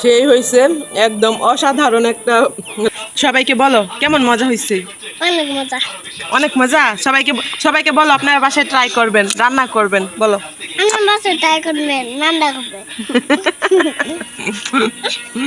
সেই হয়েছে একদম অসাধারণ একটা সবাইকে বলো কেমন মজা হয়েছে অনেক মজা। অনেক মজা? সবাইকে সবাইকে বলো আপনার বাসায় ট্রাই করবেন রান্না করবেন বলো। আমার বাসায় ট্রাই করবেন রান্না করবে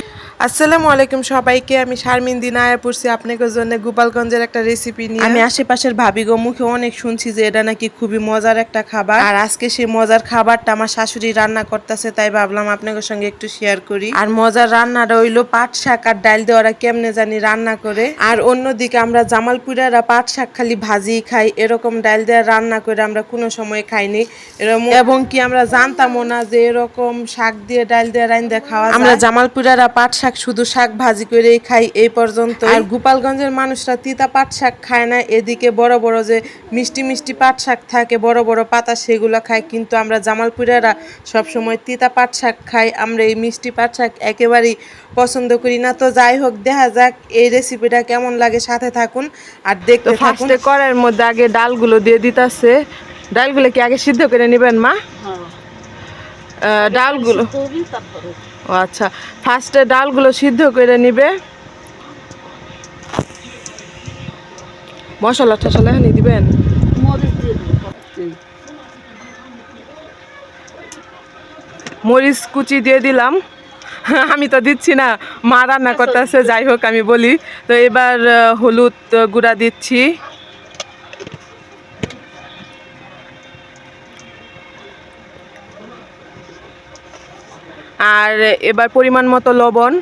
আসসালামু আলাইকুম সবাইকে আমি শারমিন দিন আয়া পড়ছি আপনাদের জন্য গোপালগঞ্জের একটা রেসিপি নিয়ে। আমি আশেপাশের ভাবি গো মুখে অনেক শুনছি যে এটা নাকি খুবই মজার একটা খাবার। আর আজকে সেই মজার খাবারটা আমার শাশুড়ি রান্না করতেছে তাই ভাবলাম আপনাদের সঙ্গে একটু শেয়ার করি। আর মজার রান্নাটা হইল পাট শাক আর ডাল দিয়ে ওরা কেমনে জানি রান্না করে। আর অন্যদিকে আমরা জামালপুরারা পাট শাক খালি ভাজি খাই এরকম ডাল দিয়ে রান্না করে আমরা কোনো সময় খাইনি। এরকম এবং কি আমরা জানতামও না যে এরকম শাক দিয়ে ডাল দিয়ে রান্দা খাওয়া আমরা জামালপুরারা পাট শাক শুধু শাক ভাজি করেই খাই এই পর্যন্ত আর গোপালগঞ্জের মানুষরা তিতা পাট শাক খায় না এদিকে বড় বড় যে মিষ্টি মিষ্টি পাট শাক থাকে বড় বড় পাতা সেগুলো খায় কিন্তু আমরা জামালপুরেরা সবসময় তিতা পাট শাক খাই আমরা এই মিষ্টি পাট শাক একেবারেই পছন্দ করি না। তো যাই হোক দেখা যাক এই রেসিপিটা কেমন লাগে সাথে থাকুন আর দেখতে থাকুন। ফার্স্টে কড়াইয়ের মধ্যে আগে ডালগুলো দিয়ে দিতেছে। ডালগুলো কি আগে সিদ্ধ করে নেবেন মা? আহ, ডালগুলো। ও আচ্ছা ফার্স্টে ডালগুলো সিদ্ধ করে নিবে। মশলা টশলা এখানে দিবেন? মরিচ কুচি দিয়ে দিলাম। আমি তো দিচ্ছি না, মা রান্না করতেছে, যাই হোক আমি বলি। তো এবার হলুদ গুঁড়া দিচ্ছি। আর এবার পরিমাণ মতো লবণ।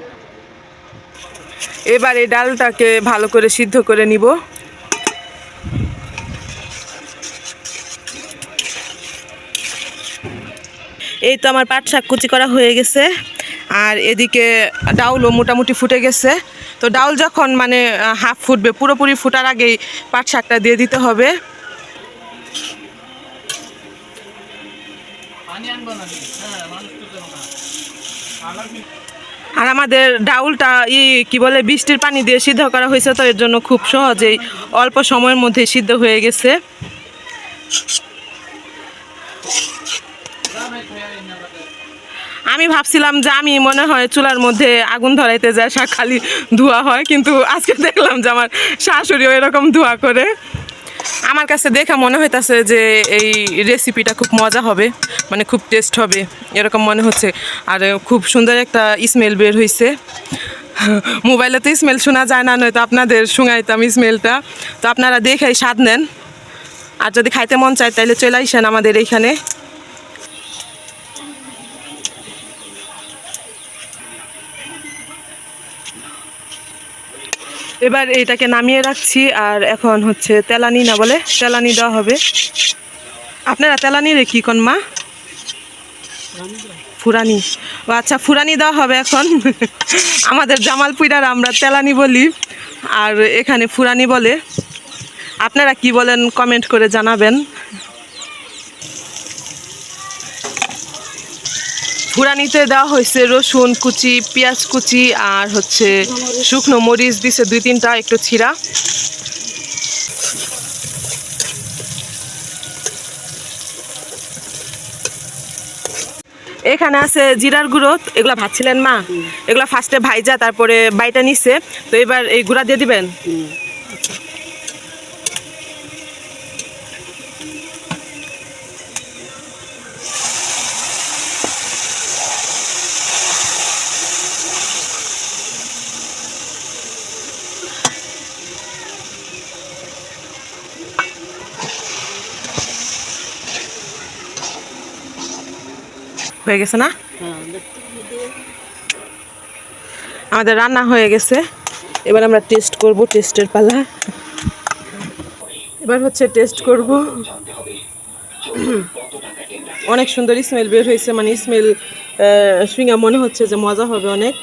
এবার এই ডালটাকে ভালো করে সিদ্ধ করে নিব। এই তো আমার পাট শাক কুচি করা হয়ে গেছে। আর এদিকে ডাউলও মোটামুটি ফুটে গেছে। তো ডাউল যখন মানে হাফ ফুটবে, পুরোপুরি ফুটার আগেই পাট শাকটা দিয়ে দিতে হবে। আর আমাদের ডাউলটা ই কি বলে, বৃষ্টির পানি দিয়ে সিদ্ধ করা হয়েছে, তো এর জন্য খুব সহজেই অল্প সময়ের মধ্যে সিদ্ধ হয়ে গেছে। আমি ভাবছিলাম যে আমি মনে হয় চুলার মধ্যে আগুন ধরাইতে যায় শাক খালি ধোয়া হয়, কিন্তু আজকে দেখলাম যে আমার শাশুড়িও এরকম ধোয়া করে। আমার কাছে দেখে মনে হইতেছে যে এই রেসিপিটা খুব মজা হবে মানে খুব টেস্ট হবে, এরকম মনে হচ্ছে। আর খুব সুন্দর একটা স্মেল বের হয়েছে মোবাইলে তো স্মেল শোনা যায় না, নয়তো আপনাদের শুঙাইতাম স্মেলটা তো আপনারা দেখেই স্বাদ নেন। আর যদি খাইতে মন চায় তাহলে চলে আসেন আমাদের এইখানে এবার এটাকে নামিয়ে রাখছি, আর এখন হচ্ছে তেলানি না বলে তেলানি দেওয়া হবে। আপনারা তেলানি রে কোন মা? ফুরানি। ও আচ্ছা ফুরানি দেওয়া হবে এখন। আমাদের জামালপুরার আমরা তেলানি বলি, আর এখানে ফুরানি বলে। আপনারা কি বলেন কমেন্ট করে জানাবেন। ফুরানিতে দেওয়া হয়েছে রসুন কুচি, পেঁয়াজ কুচি আর হচ্ছে শুকনো মরিচ, দিছে দুই তিনটা, একটু ছিঁড়া। এখানে আছে জিরার গুঁড়ো, এগুলা ভাজছিলেন মা। এগুলা ফার্স্টে ভাইজা, তারপরে বাইটা নিছে। তো এবার এই গুঁড়া দিয়ে দিবেন? হয়ে গেছে না? আমাদের রান্না হয়ে গেছে। এবার আমরা টেস্ট করব টেস্টের পালা। এবার হচ্ছে টেস্ট করব। অনেক সুন্দর স্মেল বের হয়েছে মানে স্মেল শুইঙা মনে হচ্ছে যে মজা হবে অনেক।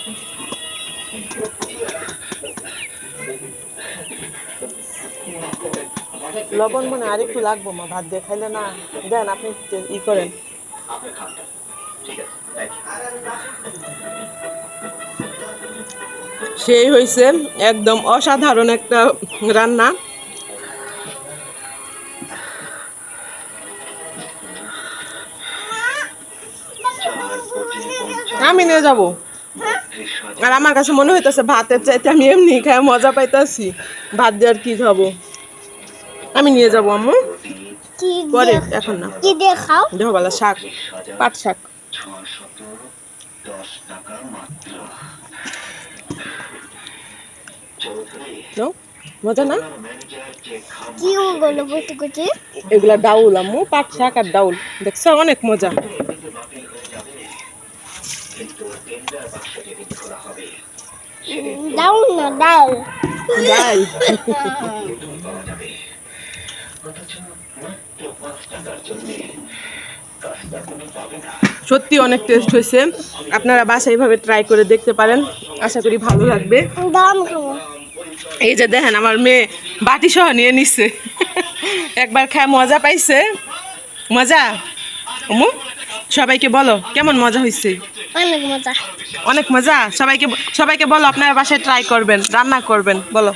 লবণ মানে আরেকটু লাগবো মা, ভাত দিয়ে খাইলে না। দেন আপনি ই করেন। সেই হয়েছে একদম অসাধারণ একটা রান্না। আমি নিয়ে যাব। আর আমার কাছে মনে হইতেছে ভাতের চাইতে আমি এমনি খাই মজা পাইতেছি। ভাত দিয়ে আর কি খাব? আমি নিয়ে যাব আম্মু। পরে এখন না। কি দিয়ে শাক পাট শাক। নাও, মজা না? কি ওগুলো বসে করছি এগুলা ডাউল আম্মু পাট শাক আর ডাউল। দেখছ অনেক মজা। ডাল না ডাল ডাল সত্যি অনেক টেস্ট হয়েছে। আপনারা বাসায় এইভাবে ট্রাই করে দেখতে পারেন। আশা করি ভালো লাগবে। এই যে দেখেন আমার মেয়ে বাটি সহ নিয়ে নিচ্ছে একবার খায় মজা পাইছে। মজা? অমু সবাইকে বলো কেমন মজা হয়েছে অনেক মজা। অনেক মজা? সবাইকে সবাইকে বলো আপনারা বাসায় ট্রাই করবেন রান্না করবেন বলো।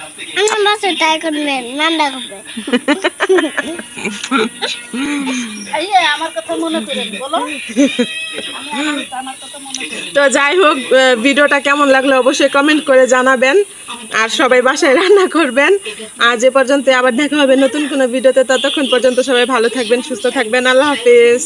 আমার ট্রাই করবেন করবেন। তো যাই হোক ভিডিওটা কেমন লাগল অবশ্যই কমেন্ট করে জানাবেন। আর সবাই বাসায় রান্না করবেন। আজ এ পর্যন্ত আবার দেখা হবে নতুন কোনো ভিডিওতে। ততক্ষণ পর্যন্ত সবাই ভালো থাকবেন সুস্থ থাকবেন। আল্লাহ হাফিজ।